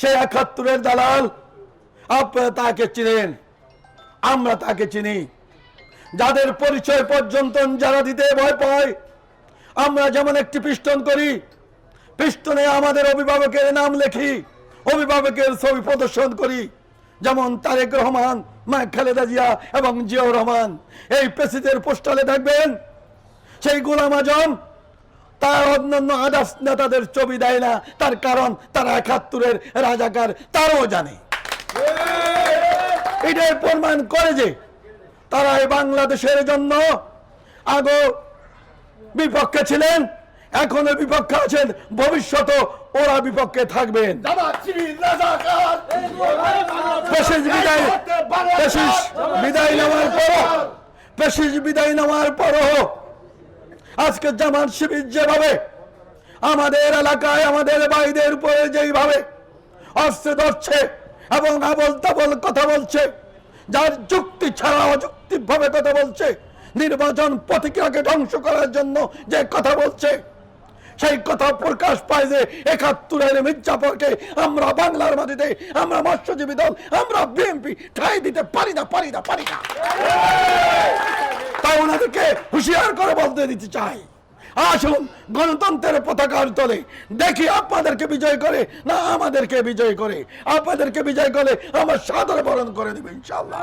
সেই একাত্তরের দালাল আপনারা তাকে চিনেন, আমরা তাকে চিনি। যাদের পরিচয় পর্যন্ত যারা দিতে ভয় পায়, আমরা যেমন একটি পিস্টন করি, পিস্টনে আমাদের অভিভাবকের নাম লেখি, অভিভাবকের ছবি প্রদর্শন করি, যেমন তারেক রহমান, মা খালেদা জিয়া এবং জিয়াউর রহমান। এই পেসিদের পোস্টালে থাকবেন সেই গোলাম আজম তার অন্যান্য আদার্স নেতাদের ছবি দেয় না। তার কারণ তারা একাত্তরের রাজাকার তারাও জানে। এটাই প্রমাণ করে যে তারা এই বাংলাদেশের জন্য আগে বিপক্ষে ছিলেন এখনও বিপক্ষে আছেন ভবিষ্যতে ওরা বিপক্ষে থাকবেন। বিদায় বিদায় নেওয়ার পর পেশিস বিদায় নেওয়ার পরও আজকে জামাত শিবির যেভাবে আমাদের এলাকায়, আমাদের ভাইদের উপরে যেইভাবে অস্ত্র ধরছে এবং আবল তাবল কথা বলছে, যার যুক্তি ছাড়া অযৌক্তিক ভাবে কথা বলছে, নির্বাচন প্রতিক্রিয়াকে ধ্বংস করার জন্য যে কথা বলছে, সেই কথা প্রকাশ পায় যে একাত্তরের মির্জাফরকে আমরা বাংলার মাটিতে, আমরা মৎস্যজীবী দল, আমরা বিএনপি ঠাই দিতে পারি না পারি না পারি না। তাই ওনাদেরকে হুঁশিয়ার করে বলতে দিতে চাই। আসুন, গণতন্ত্রের পতাকার তলে দেখি আপনাদেরকে বিজয় করে না আমাদেরকে বিজয় করে। আপনাদেরকে বিজয় করে আমার সাদর বরণ করে দেবে ইনশাল্লাহ